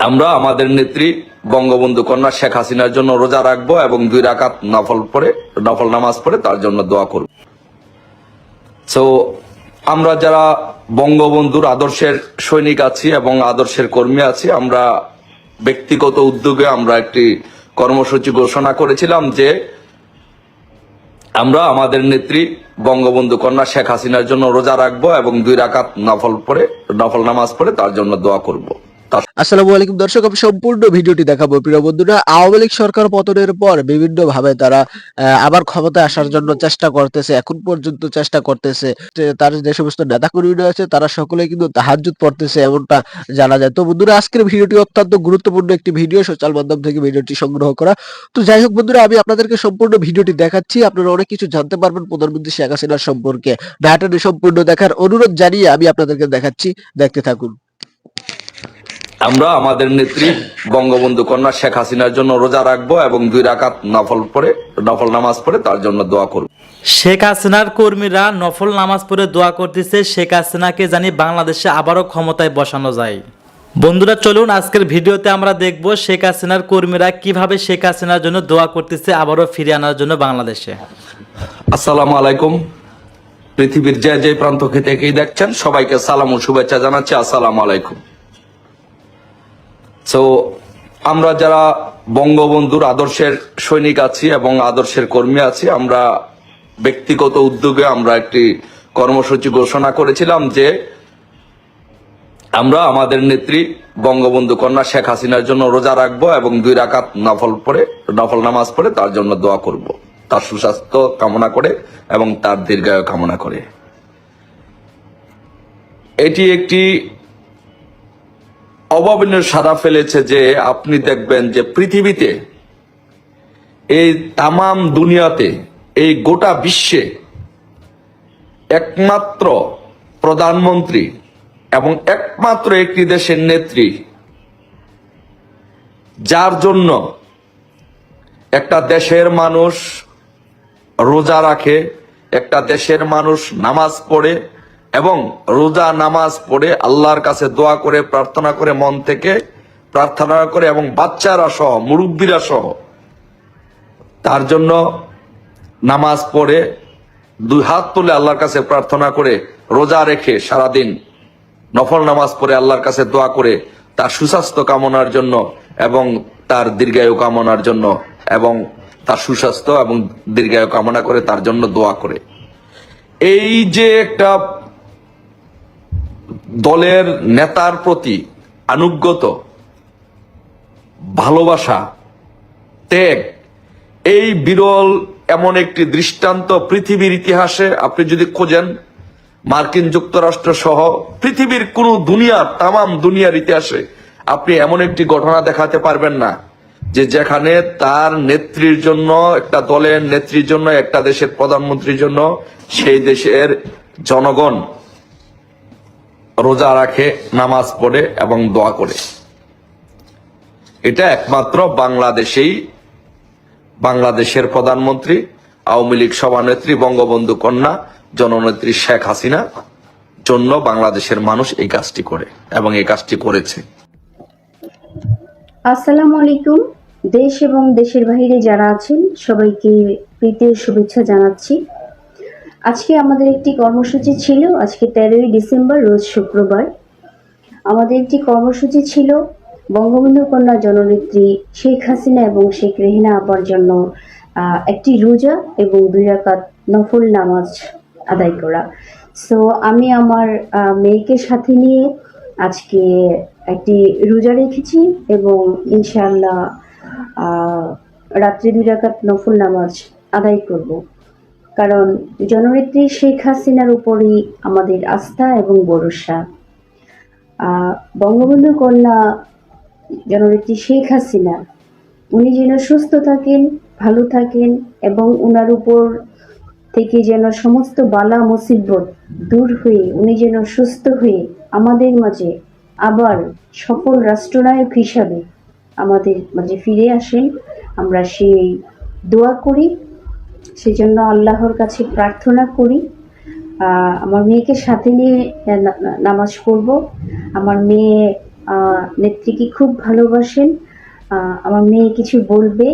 আমরা আমাদের নেত্রী বঙ্গবন্ধু কন্যা শেখ হাসিনার জন্য রোজা রাখব এবং দুই রাকাত নফল পড়ে, নফল নামাজ পড়ে তার জন্য দোয়া করব। তো আমরা যারা বঙ্গবন্ধুর আদর্শের সৈনিক আছি এবং আদর্শের কর্মী আছি, আমরা ব্যক্তিগত উদ্যোগে আমরা একটি কর্মসূচি ঘোষণা করেছিলাম যে আমরা আমাদের নেত্রী বঙ্গবন্ধু কন্যা শেখ হাসিনার জন্য রোজা রাখব এবং দুই রাকাত নফল পড়ে, নফল নামাজ পড়ে তার জন্য দোয়া করব। আসসালামু আলাইকুম দর্শক, আমি সম্পূর্ণ ভিডিওটি দেখাবো। প্রিয় বন্ধুরা, আওয়ামী লীগ সরকার পতনের পর বিভিন্ন ভাবে তারা আবার ক্ষমতায় আসার জন্য চেষ্টা করতেছে, এখন পর্যন্ত চেষ্টা করতেছে। তার যে সমস্ত নেতাকর্মীরা আছে তারা সকলে কিন্তু তাহাজুদ পড়তেছে এমনটা জানা যায়। তো বন্ধুরা, আজকের ভিডিওটি অত্যন্ত গুরুত্বপূর্ণ একটি ভিডিও, সোশ্যাল মাধ্যম থেকে ভিডিওটি সংগ্রহ করা। তো যাই হোক বন্ধুরা, আমি আপনাদেরকে সম্পূর্ণ ভিডিওটি দেখাচ্ছি। আপনারা অনেক কিছু জানতে পারবেন প্রধানমন্ত্রী শেখ হাসিনার সম্পর্কে। ভিডিওটি সম্পূর্ণ দেখার অনুরোধ জানিয়ে আমি আপনাদেরকে দেখাচ্ছি। দেখতে থাকুন। আমরা আমাদের নেত্রী বঙ্গবন্ধু কন্যা শেখ হাসিনার জন্য রোজা রাখব এবং দুই রাকাত নফল পড়ে নফল নামাজ পড়ে তার জন্য দোয়া করব। শেখ হাসিনার কর্মীরা নফল নামাজ পড়ে দোয়া করতেছে শেখ হাসিনাকে জানি বাংলাদেশে আবারও ক্ষমতায় বসানো যায়। বন্ধুরা চলুন আজকের ভিডিওতে আমরা দেখব শেখ হাসিনার কর্মীরা কীভাবে শেখ হাসিনার জন্য দোয়া করতেছে আবারও ফিরে আনার জন্য বাংলাদেশে। আসসালামু আলাইকুম। পৃথিবীর যে যে প্রান্ত থেকেই দেখছেন সবাইকে সালাম ও শুভেচ্ছা জানাচ্ছি। আসসালামু আলাইকুম। তো আমরা যারা বঙ্গবন্ধুর আদর্শের সৈনিক আছি এবং আদর্শের কর্মী আছি, আমরা ব্যক্তিগত উদ্যোগে আমরা একটি কর্মসূচি ঘোষণা করেছিলাম যে আমরা আমাদের নেত্রী বঙ্গবন্ধু কন্যা শেখ হাসিনার জন্য রোজা রাখব এবং দুই রাকাত নফল পড়ে নফল নামাজ পড়ে তার জন্য দোয়া করব। তার সুস্বাস্থ্য কামনা করে এবং তার দীর্ঘায়ু কামনা করে। এটি একটি অভাবনীয় সারা ফেলেছে যে আপনি দেখবেন যে পৃথিবীতে এই তামাম দুনিয়াতে, এই গোটা বিশ্বে একমাত্র প্রধানমন্ত্রী এবং একমাত্র একটি দেশের নেত্রী, যার জন্য একটা দেশের মানুষ রোজা রাখে, একটা দেশের মানুষ নামাজ পড়ে এবং রোজা নামাজ পড়ে আল্লাহর কাছে দোয়া করে, প্রার্থনা করে, মন থেকে প্রার্থনা করে এবং বাচ্চারা সহ, মুরব্বীরা সহ, তার জন্য নামাজ পড়ে, দুই হাত তুলে আল্লাহর কাছে প্রার্থনা করে, রোজা রেখে সারাদিন নফল নামাজ পড়ে আল্লাহর কাছে দোয়া করে, তার সুস্বাস্থ্য কামনার জন্য এবং তার দীর্ঘায়ু কামনার জন্য এবং তার সুস্বাস্থ্য এবং দীর্ঘায়ু কামনা করে তার জন্য দোয়া করে। এই যে একটা দলের নেতার প্রতি আনুগত ভালোবাসা, ত্যাগ, এই বিরল এমন একটি দৃষ্টান্ত পৃথিবীর ইতিহাসে আপনি যদি খোঁজেন, মার্কিন যুক্তরাষ্ট্র সহ পৃথিবীর কোন দুনিয়ার, তামাম দুনিয়ার ইতিহাসে আপনি এমন একটি ঘটনা দেখাতে পারবেন না, যে যেখানে তার নেত্রীর জন্য, একটা দলের নেত্রীর জন্য, একটা দেশের প্রধানমন্ত্রীর জন্য, সেই দেশের জনগণ রোজা রাখে, নামাজ পড়ে এবং দোয়া করে। এটা একমাত্র বাংলাদেশেই বাংলাদেশের প্রধানমন্ত্রী, আওয়ামী লীগ সভানেত্রী, বঙ্গবন্ধু কন্যা, জননেত্রী শেখ হাসিনা জন্য বাংলাদেশের মানুষ এই কাজটি করে এবং এই কাজটি করেছে। আসসালামু আলাইকুম। দেশ এবং দেশের বাইরে যারা আছেন, সবাইকে প্রীতি ও শুভেচ্ছা জানাচ্ছি। আজকে আমাদের একটি কর্মসূচি ছিল, আজকে তেরোই ডিসেম্বর, রোজ শুক্রবার। আমাদের একটি কর্মসূচি ছিল বঙ্গবন্ধু কন্যা জননেত্রী শেখ হাসিনা এবং শেখ রেহিনা আপার জন্য একটি রোজা এবং দুই রাকাত নফল নামাজ আদায় করা। সো আমি আমার মেয়েকে সাথে নিয়ে আজকে একটি রোজা রেখেছি এবং ইনশাআল্লাহ রাত্রি দুই রাকাত নফল নামাজ আদায় করব। কারণ জননেত্রী শেখ হাসিনার উপরই আমাদের আস্থা এবং ভরসা। বঙ্গবন্ধু কন্যা জননেত্রী শেখ হাসিনা, উনি যেন সুস্থ থাকেন, ভালো থাকেন এবং ওনার উপর থেকে যেন সমস্ত বালা মুসিবত দূর হয়ে, উনি যেন সুস্থ হয়ে আমাদের মাঝে আবার সফল রাষ্ট্রনায়ক হিসাবে আমাদের মাঝে ফিরে আসেন। আমরা সেই দোয়া করি। সেজন্য আল্লাহর কাছে প্রার্থনা করি আমার মেয়েকে সাথে নিয়ে নামাজ পড়ব। আমার মেয়ে নেত্রীকে খুব ভালোবাসেন। আমার মেয়ে কিছু বলবে,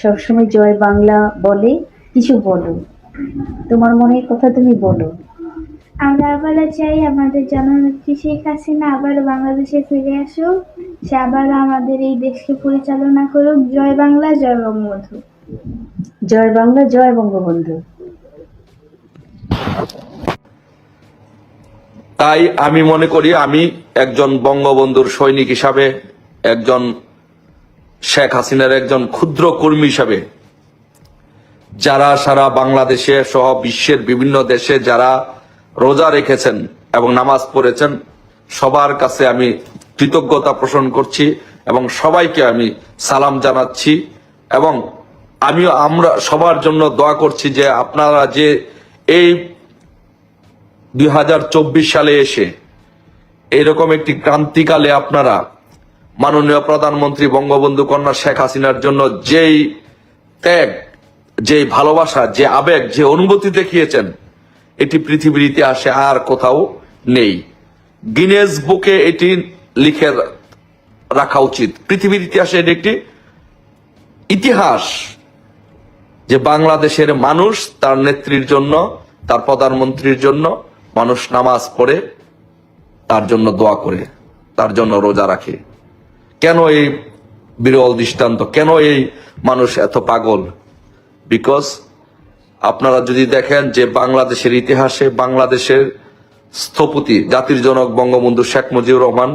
সবসময় জয় বাংলা বলে, কিছু বলো। তোমার মনের কথা তুমি বলো। আমরা আবারও চাই আমাদের জননেত্রী শেখ হাসিনা আবার বাংলাদেশে ফিরে আসুক। সে আবার আমাদের এই দেশকে পরিচালনা করুক। জয় বাংলা, জয় বঙ্গবন্ধু জয় বাংলা, জয় বঙ্গবন্ধু। তাই আমি মনে করি আমি একজন বঙ্গবন্ধুর সৈনিক হিসাবে, একজন শেখ হাসিনার একজন ক্ষুদ্র কর্মী হিসাবে, যারা সারা বাংলাদেশে সহ বিশ্বের বিভিন্ন দেশে যারা রোজা রেখেছেন এবং নামাজ পড়েছেন, সবার কাছে আমি কৃতজ্ঞতা পোষণ করছি এবং সবাইকে আমি সালাম জানাচ্ছি এবং আমি আমরা সবার জন্য দোয়া করছি যে আপনারা যে এই দুই হাজার চব্বিশ সালে এসে এরকম একটি ক্রান্তিকালে আপনারা মাননীয় প্রধানমন্ত্রী বঙ্গবন্ধু কন্যা শেখ হাসিনার জন্য যেই ত্যাগ, যেই ভালোবাসা, যে আবেগ, যে অনুভূতি দেখিয়েছেন, এটি পৃথিবীর ইতিহাসে আর কোথাও নেই। গিনেস বুকে এটি লিখে রাখা উচিত। পৃথিবীর ইতিহাসে এটি একটি ইতিহাস। যে বাংলাদেশের মানুষ তার নেত্রীর জন্য, তার প্রধানমন্ত্রীর জন্য মানুষ নামাজ পড়ে, তার জন্য দোয়া করে, তার জন্য রোজা রাখে। কেন এই বিরল দৃষ্টান্ত? কেন এই মানুষ এত পাগল? বিকজ আপনারা যদি দেখেন যে বাংলাদেশের ইতিহাসে বাংলাদেশের স্থপতি, জাতির জনক বঙ্গবন্ধু শেখ মুজিবুর রহমান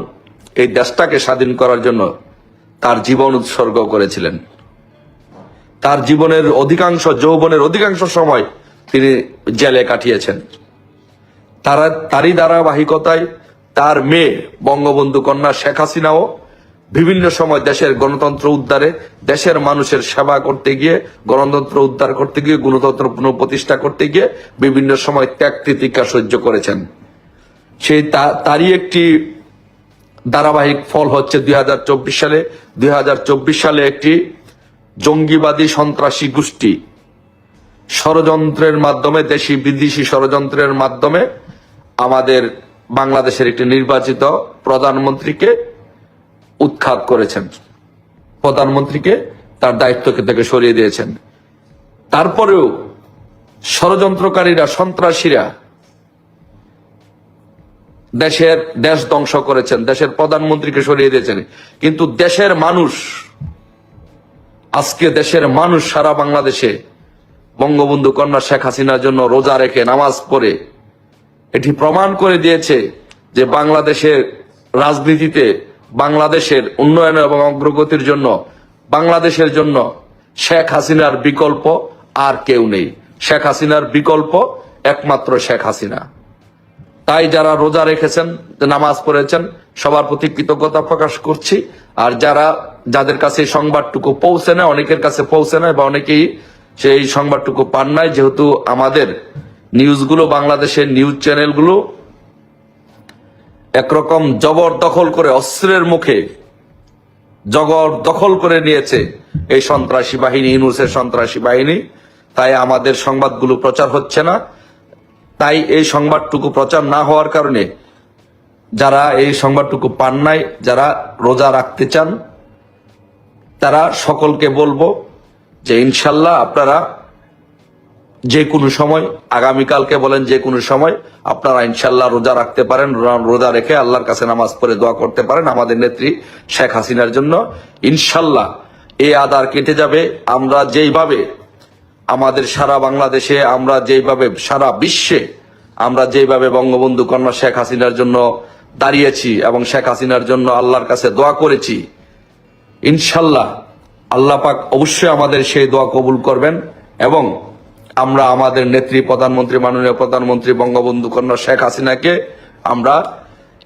এই দেশটাকে স্বাধীন করার জন্য তার জীবন উৎসর্গ করেছিলেন। তার জীবনের অধিকাংশ যৌবনের অধিকাংশ সময় তিনি জেলে কাটিয়েছেন। তারা, তারই ধারাবাহিকতায় তার মেয়ে, বঙ্গবন্ধু কন্যা শেখ হাসিনাও বিভিন্ন সময় দেশের গণতন্ত্র উদ্ধারে, দেশের মানুষের সেবা করতে গিয়ে, গণতন্ত্র উদ্ধার করতে গিয়ে, গণতন্ত্র পুনঃপ্রতিষ্ঠা করতে গিয়ে বিভিন্ন সময় ত্যাগ তিতিক্ষা সহ্য করেছেন। সেই তারই একটি ধারাবাহিক ফল হচ্ছে দুই হাজার চব্বিশ সালে, দুই হাজার চব্বিশ সালে একটি জঙ্গিবাদী সন্ত্রাসী গোষ্ঠী। ষড়যন্ত্রের মাধ্যমে, দেশি বিদেশি ষড়যন্ত্রের মাধ্যমে আমাদের বাংলাদেশের একটি নির্বাচিত প্রধানমন্ত্রীকে উৎখাত করেছেন। প্রধানমন্ত্রীকে তার দায়িত্ব থেকে সরিয়ে দিয়েছেন। তারপরেও ষড়যন্ত্রকারীরা, সন্ত্রাসীরা দেশের দেশ ধ্বংস করেছেন, দেশের প্রধানমন্ত্রীকে সরিয়ে দিয়েছেন। কিন্তু দেশের মানুষ আজকে দেশের মানুষ সারা বাংলাদেশে বঙ্গবন্ধু কন্যা শেখ হাসিনার জন্য রোজা রেখে নামাজ পড়ে, এটি প্রমাণ করে দিয়েছে যে বাংলাদেশের রাজনীতিতে বাংলাদেশের উন্নয়ন এবং অগ্রগতির জন্য, বাংলাদেশের জন্য শেখ হাসিনার বিকল্প আর কেউ নেই। শেখ হাসিনার বিকল্প একমাত্র শেখ হাসিনা। তাই যারা রোজা রেখেছেন, নামাজ পড়েছেন, সবার প্রতি কৃতজ্ঞতা প্রকাশ করছি। আর যারা যাদের কাছে এই সংবাদটুকু পৌঁছে না, অনেকের কাছে পৌঁছে না বা অনেকেই সেই সংবাদটুকু পান নাই, যেহেতু আমাদের নিউজগুলো, বাংলাদেশের নিউজ চ্যানেলগুলো একরকম জবরদখল করে, অস্ত্রের মুখে জগর দখল করে নিয়েছে এই সন্ত্রাসী বাহিনী ইনুসের সন্ত্রাসী বাহিনী। তাই আমাদের সংবাদগুলো প্রচার হচ্ছে না। তাই এই সংবাদটুকু প্রচার না হওয়ার কারণে যারা এই সংবাদটুকু পান নাই, যারা রোজা রাখতে চান তারা সকলকে বলব যে ইনশাল্লাহ আপনারা যে কোনো সময়, আগামীকালকে বলেন যে কোনো সময়, আপনারা ইনশাল্লাহ রোজা রাখতে পারেন, রোজা রেখে আল্লাহর কাছে নামাজ পড়ে দোয়া করতে পারেন আমাদের নেত্রী শেখ হাসিনার জন্য। ইনশাল্লাহ এই আদার কেটে যাবে। আমরা যেইভাবে আমাদের সারা বাংলাদেশে, আমরা যেইভাবে সারা বিশ্বে, আমরা যেইভাবে বঙ্গবন্ধু কন্যা শেখ হাসিনার জন্য দাঁড়িয়েছি এবং শেখ হাসিনার জন্য আল্লাহর কাছে দোয়া করেছি ইনশাল্লাহ আল্লাহ পাক অবশ্যই আমাদের সেই দোয়া কবুল করবেন এবং আমরা আমাদের নেত্রী প্রধানমন্ত্রী, মাননীয় প্রধানমন্ত্রী, বঙ্গবন্ধু কন্যা শেখ হাসিনাকে আমরা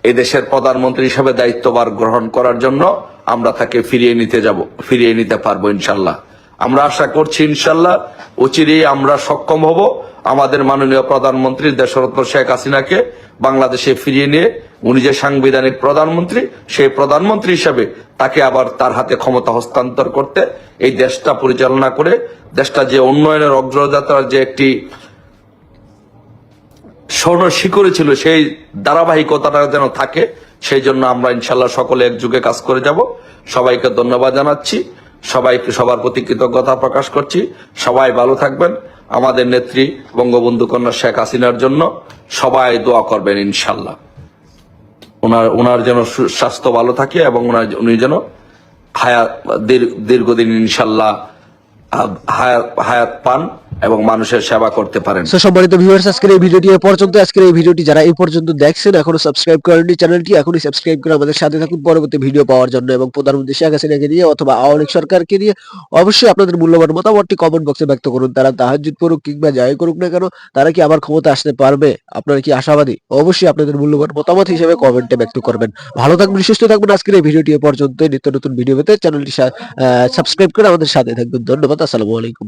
এই দেশের প্রধানমন্ত্রী হিসেবে দায়িত্বভার গ্রহণ করার জন্য আমরা তাকে ফিরিয়ে নিতে যাব, ফিরিয়ে নিতে পারব ইনশাল্লাহ। আমরা আশা করছি ইনশাল্লাহ অচিরেই আমরা সক্ষম হব। আমাদের মাননীয় প্রধানমন্ত্রী দেশরত্ন শেখ হাসিনাকে বাংলাদেশে ফিরিয়ে নিয়ে উনি যে সাংবিধানিক প্রধানমন্ত্রী, সেই প্রধানমন্ত্রী হিসেবে তাকে আবার তার হাতে ক্ষমতা হস্তান্তর করতে এই দেশটা পরিচালনা করে, দেশটা যে উন্নয়নের অগ্রযাত্রার যে একটি স্বর্ণ শিখরে ছিল, সেই ধারাবাহিকতাটা যেন থাকে, সেই জন্য আমরা ইনশাল্লাহ সকলে একযুগে কাজ করে যাব। সবাইকে ধন্যবাদ জানাচ্ছি। সবাইকে সবার প্রতি কৃতজ্ঞতা প্রকাশ করছি। সবাই ভালো থাকবেন। আমাদের নেত্রী বঙ্গবন্ধু কন্যা শেখ হাসিনার জন্য সবাই দোয়া করবেন ইনশাল্লাহ। ওনার ওনার যেন স্বাস্থ্য ভালো থাকে এবং ওনার, উনি যেন হায়াত, দীর- দীর্ঘদিন ইনশাল্লাহ হায়াত হায়াত পান। এবং মানুষের সেবা করতে পারেন। সো সম্মানিত ভিউয়ার্স আজকের এই ভিডিওটি পর্যন্ত। আজকের এই ভিডিওটি যারা এই পর্যন্ত দেখছেন, এখনও সাবস্ক্রাইব করেননি চ্যানেলটি এখনই সাবস্ক্রাইব করে আমাদের সাথে থাকুন পরবর্তী ভিডিও পাওয়ার জন্য এবং প্রধানমন্ত্রী শেখ হাসিনাকে নিয়ে অথবা আওয়ামী সরকারকে নিয়ে অবশ্যই আপনাদের মূল্যবান মতামতটি কমেন্ট বক্সে ব্যক্ত করুন। তারা তাহাজুদ করুক কিংবা যাই করুক না কেন, তারা কি আবার ক্ষমতা আসতে পারবে? আপনারা কি আশাবাদী? অবশ্যই আপনাদের মূল্যবান মতামত হিসেবে কমেন্টে ব্যক্ত করবেন। ভালো থাকবেন, সুস্থ থাকবেন আজকের এই ভিডিওটি এ পর্যন্ত নিত্য নতুন ভিডিও পেতে চ্যানেলটি সাবস্ক্রাইব করে আমাদের সাথে থাকবেন। ধন্যবাদ, আসসালামু আলাইকুম।